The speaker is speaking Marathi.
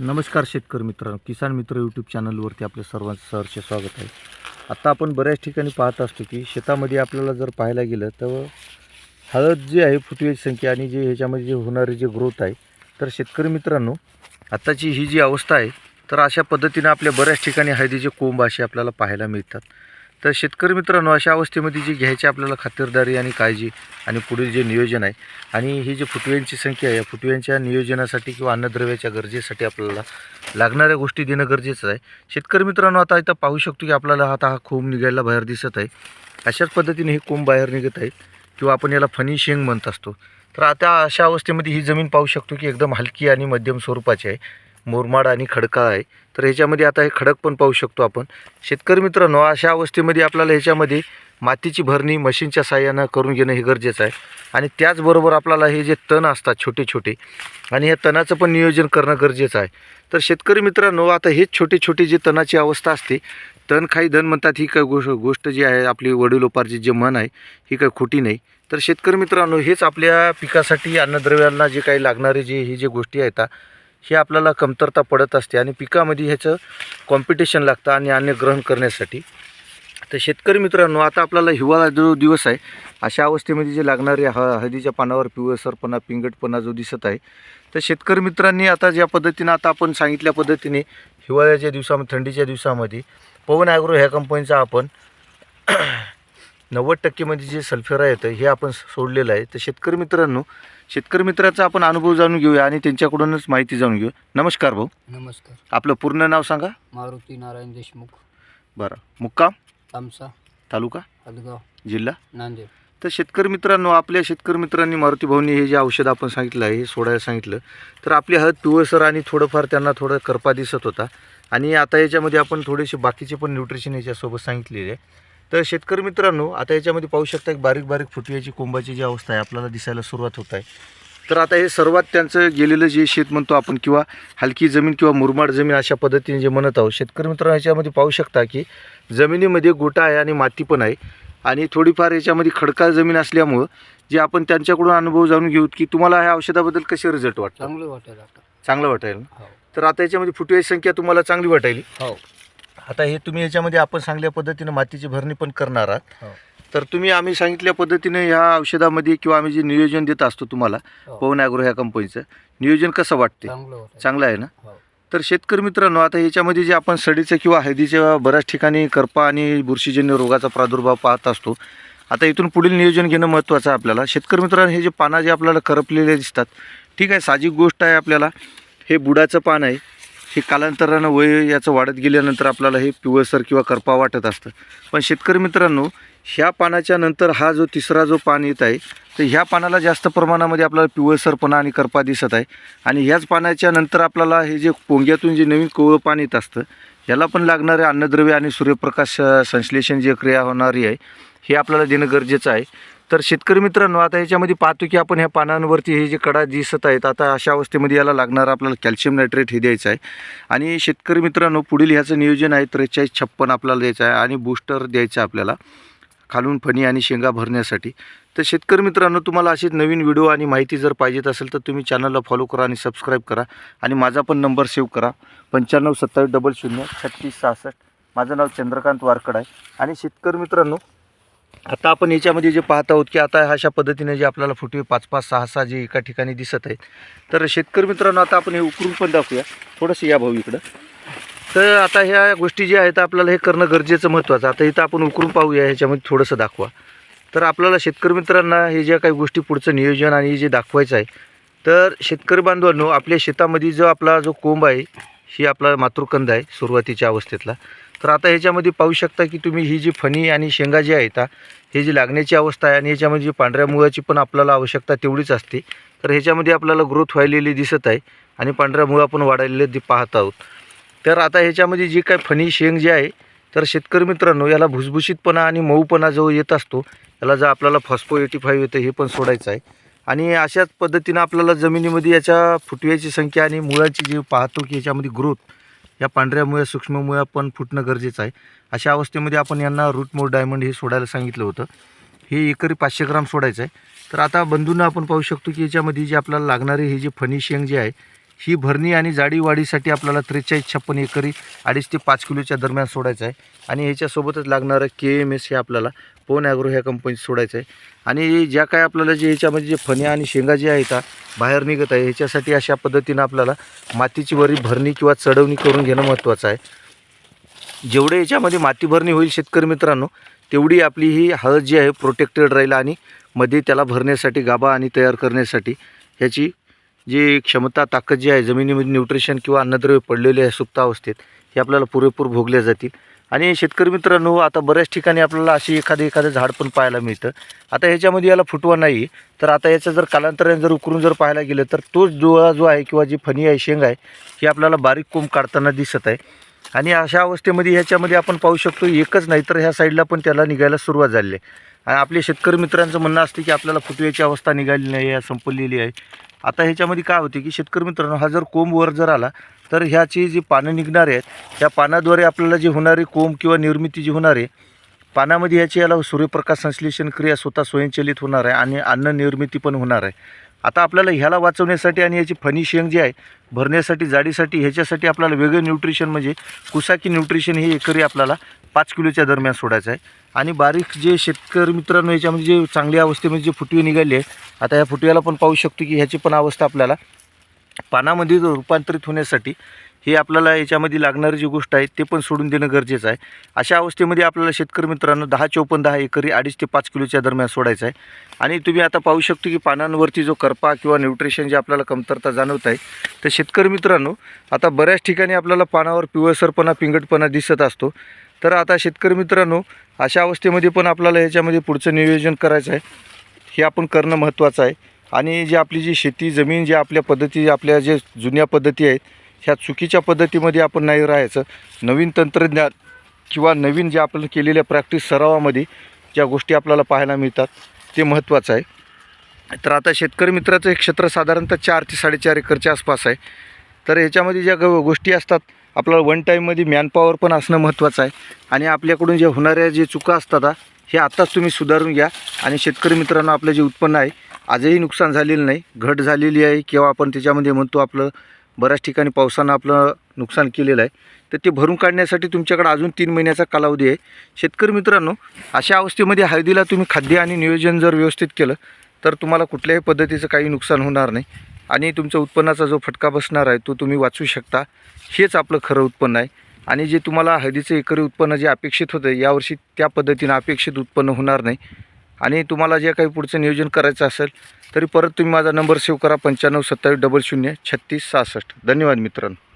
नमस्कार शेतकरी मित्रांनो किसान मित्र यूट्यूब चॅनलवरती आपल्या सर्वांचं सहर्ष स्वागत आहे. आता आपण बऱ्याच ठिकाणी पाहत असतो की शेतामध्ये आपल्याला जर पाहायला गेलं तर हळद जी आहे फुटव्याची संख्या आणि जे ह्याच्यामध्ये जे होणारी जे ग्रोथ आहे तर शेतकरी मित्रांनो आत्ताची ही जी अवस्था आहे तर अशा पद्धतीनं आपल्या बऱ्याच ठिकाणी हळदीचे कोंब असे आपल्याला पाहायला मिळतात. तर शेतकरी मित्रांनो अशा अवस्थेमध्ये जी घ्यायची आपल्याला खातरदारी आणि काळजी आणि पुढील जे नियोजन आहे आणि ही जी फुटव्यांची संख्या आहे या फुटव्यांच्या नियोजनासाठी किंवा अन्नद्रव्याच्या गरजेसाठी आपल्याला लागणाऱ्या गोष्टी देणं गरजेचं आहे. शेतकरी मित्रांनो आता इथं पाहू शकतो की आपल्याला आता हा कोंब निघायला बाहेर दिसत आहे. अशाच पद्धतीने हे कोंब बाहेर निघत आहे किंवा आपण याला फनी शेंग म्हणत असतो. तर आता अशा अवस्थेमध्ये ही जमीन पाहू शकतो की एकदम हलकी आणि मध्यम स्वरूपाची आहे. मुरमाड आणि खडकाळ आहे. तर ह्याच्यामध्ये आता हे खडक पण पाहू शकतो आपण. शेतकरी मित्रांनो अशा अवस्थेमध्ये आपल्याला ह्याच्यामध्ये मातीची भरणी मशीनच्या साह्यानं करून घेणं हे गरजेचं आहे. आणि त्याचबरोबर आपल्याला हे जे तण असतात छोटे छोटे आणि या तणाचं पण नियोजन करणं गरजेचं आहे. तर शेतकरी मित्रांनो आता हेच छोटे छोटे जे तणाची अवस्था असते तण खाई धन म्हणतात ही काय गोष्ट गोष्ट जी आहे आपली वडिलोपार्जित जे मन आहे ही काय खोटी नाही. तर शेतकरी मित्रांनो हेच आपल्या पिकासाठी अन्नद्रव्यांना जे काही लागणारे जे ही जे गोष्टी आहेत हे आपल्याला कमतरता पडत असते आणि पिकामध्ये ह्याचं कॉम्पिटिशन लागतं आणि अन्न ग्रहण करण्यासाठी. तर शेतकरी मित्रांनो आता आपल्याला हिवाळा जो दिवस आहे अशा अवस्थेमध्ये जे लागणारे ह हळदीच्या पानावर पिवळसरपणा पिंगटपणा जो दिसत आहे तर शेतकरी मित्रांनी आता ज्या पद्धतीनं आता आपण सांगितल्या पद्धतीने हिवाळ्याच्या दिवसामध्ये थंडीच्या दिवसामध्ये पवन ॲग्रो ह्या कंपनीचा आपण नव्वद टक्केमध्ये जे सल्फेरा येतं हे आपण सोडलेलं आहे. तर शेतकरी मित्रांनो शेतकरी मित्राचा आपण अनुभव जाणून घेऊया आणि त्यांच्याकडूनच माहिती जाणून घेऊ नमस्कार भाऊ. नमस्कार. आपलं पूर्ण नाव सांगा. मारुती नारायण देशमुख. बरं. मुक्काम? तामसा. तालुका? हदगाव जिल्हा? नांदेड. तर शेतकरी मित्रांनो आपल्या शेतकरी मित्रांनी मारुती भाऊनी हे जे औषध आपण सांगितलं आहे हे सोडायला सांगितलं. तर आपली हळद पिवळसर आणि थोडंफार त्यांना थोडं करपा दिसत होता. आणि आता याच्यामध्ये आपण थोडेसे बाकीचे पण न्यूट्रिशन याच्यासोबत सांगितलेले आहे. तर शेतकरी मित्रांनो आता याच्यामध्ये पाहू शकता एक बारीक बारीक फुटव्याची कोंबाची जी अवस्था आहे आपल्याला दिसायला सुरुवात होत आहे. तर आता हे सर्वात त्यांचं गेलेलं जे शेत म्हणतो आपण किंवा हलकी जमीन किंवा मुरमाड जमीन अशा पद्धतीने जे म्हणत आहोत शेतकरी मित्रांनो याच्यामध्ये पाहू शकता की जमिनीमध्ये गोटा आहे आणि माती पण आहे. आणि थोडीफार याच्यामध्ये खडकाळ जमीन असल्यामुळं जे आपण त्यांच्याकडून अनुभव जाणून घेऊ की तुम्हाला ह्या औषधाबद्दल कसे रिझल्ट वाटतात? चांगलं वाटेल आता. चांगलं वाटेल? हो. तर आता याच्यामध्ये फुटव्याची संख्या तुम्हाला चांगली वाटेल हो. आता हे तुम्ही याच्यामध्ये आपण सांगल्या पद्धतीनं मातीची भरणी पण करणार आहात. हो. तर तुम्ही आम्ही सांगितल्या पद्धतीने ह्या औषधामध्ये किंवा आम्ही जे नियोजन देत असतो तुम्हाला हो. पवन ॲग्रो ह्या कंपनीचं नियोजन कसं वाटते चांगलं आहे ना? हो. तर शेतकरी मित्रांनो आता ह्याच्यामध्ये जे आपण सडीचं किंवा हळदीच्या बऱ्याच ठिकाणी करपा आणि बुरशीजन्य रोगाचा प्रादुर्भाव पाहत असतो आता इथून पुढील नियोजन घेणं महत्त्वाचं आहे आपल्याला. शेतकरी मित्रांनो हे जे पानं जे आपल्याला करपलेले दिसतात ठीक आहे साहजिक गोष्ट आहे आपल्याला. हे बुडाचं पान आहे हे कालांतरानं वय याचं वाढत गेल्यानंतर आपल्याला हे पिवळसर किंवा करपा वाटत असतं. पण शेतकरी मित्रांनो ह्या पानाच्या नंतर हा जो तिसरा जो पान येत आहे तर ह्या पानाला जास्त प्रमाणामध्ये आपल्याला पिवळसरपणा आणि करपा दिसत आहे. आणि ह्याच पानाच्या नंतर आपल्याला हे जे पोंग्यातून जे नवीन कोवळं पान येत असतं याला पण लागणारे अन्नद्रव्य आणि सूर्यप्रकाश संश्लेषण जी क्रिया होणारी आहे हे आपल्याला देणं गरजेचं आहे. तर शेतकरी मित्रांनो आता याच्यामध्ये पाहतो की आपण ह्या पानांवरती हे जे कडा दिसत आहेत आता अशा अवस्थेमध्ये याला लागणारं आपल्याला कॅल्शियम नायट्रेट हे द्यायचं आहे. आणि शेतकरी मित्रांनो पुढील ह्याचं नियोजन आहे त्रेचाळीस छप्पन आपल्याला द्यायचं आहे आणि बूस्टर द्यायचं आहे आपल्याला खालून फणी आणि शेंगा भरण्यासाठी. तर शेतकरी मित्रांनो तुम्हाला अशीच नवीन व्हिडिओ आणि माहिती जर पाहिजेत असेल तर तुम्ही चॅनलला फॉलो करा आणि सबस्क्राईब करा. आणि माझा पण नंबर सेव्ह करा. पंच्याण्णव सत्तावीस डबल शून्य छत्तीस सहासष्ट. माझं नाव चंद्रकांत वारकड आहे. आणि शेतकरी मित्रांनो आता आपण याच्यामध्ये जे पाहत आहोत की आता अशा पद्धतीने जे आपल्याला फुटवे पाच पाच सहा सहा जे एका ठिकाणी दिसत आहेत. तर शेतकरी मित्रांनो आता आपण हे उकरून पण दाखवूया. थोडंसं या भाऊ इकडं. तर आता ह्या गोष्टी ज्या आहेत आपल्याला हे करणं गरजेचं महत्त्वाचं. आता इथं आपण उकरून पाहूया ह्याच्यामध्ये थोडंसं दाखवा. तर आपल्याला शेतकरी मित्रांना हे ज्या काही गोष्टी पुढचं नियोजन आणि जे दाखवायचं आहे तर शेतकरी बांधवांनो आपल्या शेतामध्ये जो आपला जो कोंब आहे ही आपला मातृकंद आहे सुरुवातीच्या अवस्थेतला. तर आता ह्याच्यामध्ये पाहू शकता की तुम्ही ही जी फणी आणि शेंगा जी आहेत हे जी लागण्याची अवस्था आहे आणि ह्याच्यामध्ये जी पांढऱ्या मुळाची पण आपल्याला आवश्यकता तेवढीच असते. तर ह्याच्यामध्ये आपल्याला ग्रोथ व्हायलेली दिसत आहे आणि पांढऱ्या मुळा पण वाढलेले ते पाहत आहोत. तर आता ह्याच्यामध्ये जी काय फणी शेंग जी आहे तर शेतकरी मित्रांनो याला भुसभुशीतपणा आणि मऊपणा जो येत असतो. याला जर आपल्याला फॉस्फो एटी फाईव्ह येतं हे पण सोडायचं आहे. आणि अशाच पद्धतीनं आपल्याला जमिनीमध्ये याच्या फुटव्याची संख्या आणि मुळाची जी पाहतो की याच्यामध्ये ग्रोथ या पांढऱ्या मुळ्या सूक्ष्म मुळ्या पण फुटणं गरजेचं आहे. अशा अवस्थेमध्ये आपण यांना रूट मोर डायमंड हे सोडायला सांगितलं होतं. हे एकरी पाचशे ग्राम सोडायचं आहे. तर आता बंधूंना आपण पाहू शकतो की याच्यामध्ये जे आपल्याला लागणारे हे जे फणी शेंग जे आहे ही भरणी आणि जाडी वाढीसाठी आपल्याला त्रेचाळीस छप्पन एकरी अडीच ते पाच किलोच्या दरम्यान सोडायचं आहे. आणि ह्याच्यासोबतच लागणारं के एम एस हे आपल्याला पोन ॲग्रो ह्या कंपनीत सोडायचं आहे. आणि ज्या काय आपल्याला जे ह्याच्यामध्ये म्हणजे जे फण्या आणि शेंगा जे आहेत बाहेर निघत आहे ह्याच्यासाठी अशा पद्धतीनं आपल्याला मातीची वरी भरणी किंवा चढवणी करून घेणं महत्त्वाचं आहे. जेवढे याच्यामध्ये माती भरणी होईल शेतकरी मित्रांनो तेवढी आपली ही हळद जी आहे प्रोटेक्टेड राहील आणि मध्ये त्याला भरण्यासाठी गाभा आणि तयार करण्यासाठी ह्याची जी क्षमता ताकद जी आहे जमिनीमध्ये न्यूट्रिशन किंवा अन्नद्रव्य पडलेले आहे सुप्तावस्थेत हे आपल्याला पुरेपूर भोगल्या जातील. आणि शेतकरी मित्रांनो आता बऱ्याच ठिकाणी आपल्याला अशी एखादं एखादं झाड पण पाहायला मिळतं. आता ह्याच्यामध्ये याला फुटवा नाही तर आता याचं जर कालांतराने जर उकरून जर पाहायला गेलं तर तोच डोळा जो आहे किंवा जी फणी आहे शेंग आहे ही आपल्याला बारीक कोंब काढताना दिसत आहे. आणि अशा अवस्थेमध्ये ह्याच्यामध्ये आपण पाहू शकतो एकच नाही तर ह्या साईडला पण त्याला निघायला सुरुवात झाली आहे. आणि आपले शेतकरी मित्रांचं म्हणणं असते की आपल्याला फुटव्याची अवस्था निघाली नाही आहे संपलेली आहे. आता ह्याच्यामध्ये काय होते की शेतकरी मित्रांनो हा जर कोंब वर जर आला तर ह्याची जी पानं निघणारे आहेत त्या पानाद्वारे आपल्याला जी होणारी कोंब किंवा निर्मिती जी होणार आहे पानामध्ये ह्याची याला सूर्यप्रकाश संश्लेषण क्रिया स्वतः स्वयंचलित होणार आहे आणि अन्न निर्मिती पण होणार आहे. आता आपल्याला ह्याला वाचवण्यासाठी आणि याची फणी शेंग जी आहे भरण्यासाठी जाडीसाठी ह्याच्यासाठी आपल्याला वेगळं न्यूट्रिशन म्हणजे कुसाकी न्यूट्रिशन हे एकरी आपल्याला पाच किलोच्या दरम्यान सोडायचं आहे. आणि बारीक जे शेतकरी मित्रांनो याच्यामध्ये जे चांगल्या अवस्थेमध्ये जे फुटवे निघाले आहे आता ह्या फुटव्याला पण पाहू शकतो की ह्याची पण अवस्था आपल्याला. पानामध्ये रूपांतरित होण्यासाठी हे आपल्याला याच्यामध्ये लागणारी जी गोष्ट आहे ते पण सोडून देणं गरजेचं आहे. अशा अवस्थेमध्ये आपल्याला शेतकरी मित्रांनो दहा चौपन्न दहा एकरी अडीच ते पाच किलोच्या दरम्यान सोडायचं आहे. आणि तुम्ही आता पाहू शकतो की पानांवरती जो करपा किंवा न्यूट्रिशन जे आपल्याला कमतरता जाणवत आहे तर शेतकरी मित्रांनो आता बऱ्याच ठिकाणी आपल्याला पानावर पिवळसरपणा पिंगटपणा दिसत असतो. तर आता शेतकरी मित्रांनो अशा अवस्थेमध्ये पण आपल्याला याच्यामध्ये पुढचं नियोजन करायचं आहे. हे आपण करणं महत्त्वाचं आहे. आणि जी आपली जी शेती जमीन जी आपल्या पद्धती आपल्या जे जुन्या पद्धती आहेत ह्या चुकीच्या पद्धतीमध्ये आपण नाही राहायचं. नवीन तंत्रज्ञान किंवा नवीन जे आपण केलेल्या प्रॅक्टिस सरावामध्ये ज्या गोष्टी आपल्याला पाहायला मिळतात ते महत्त्वाचं आहे. तर आता शेतकरी मित्राचं एक क्षेत्र साधारणतः चार ते साडेचार एकरच्या आसपास आहे. तर ह्याच्यामध्ये ज्या ग गोष्टी असतात आपल्याला वन टाईममध्ये मॅनपॉवर पण असणं महत्त्वाचं आहे. आणि आपल्याकडून ज्या होणाऱ्या जे चुका असतात हे आत्ताच तुम्ही सुधारून घ्या. आणि शेतकरी मित्रांनो आपलं जे उत्पन्न आहे आजही नुकसान झालेलं नाही. घट झालेली आहे किंवा आपण त्याच्यामध्ये म्हणतो आपलं बऱ्याच ठिकाणी पावसानं आपलं नुकसान केलेलं आहे. तर ते भरून काढण्यासाठी तुमच्याकडे अजून तीन महिन्याचा कालावधी आहे. शेतकरी मित्रांनो अशा अवस्थेमध्ये हळदीला तुम्ही खाद्य आणि नियोजन जर व्यवस्थित केलं तर तुम्हाला कुठल्याही पद्धतीचं काही नुकसान होणार नाही. आणि तुमच्या उत्पन्नाचा जो फटका बसणार आहे तो तुम्ही वाचू शकता. हेच आपलं खरं उत्पन्न आहे. आणि जे तुम्हाला हळदीचं एकरी उत्पन्न जे अपेक्षित होतं यावर्षी त्या पद्धतीनं अपेक्षित उत्पन्न होणार नाही. आणि तुम्हाला जे काही पुढचं नियोजन करायचं असेल तरी परत तुम्ही माझा नंबर सेव्ह करा पंच्याण्णव सत्तावीस डबल शून्य छत्तीस सहासष्ट. धन्यवाद मित्रांनो.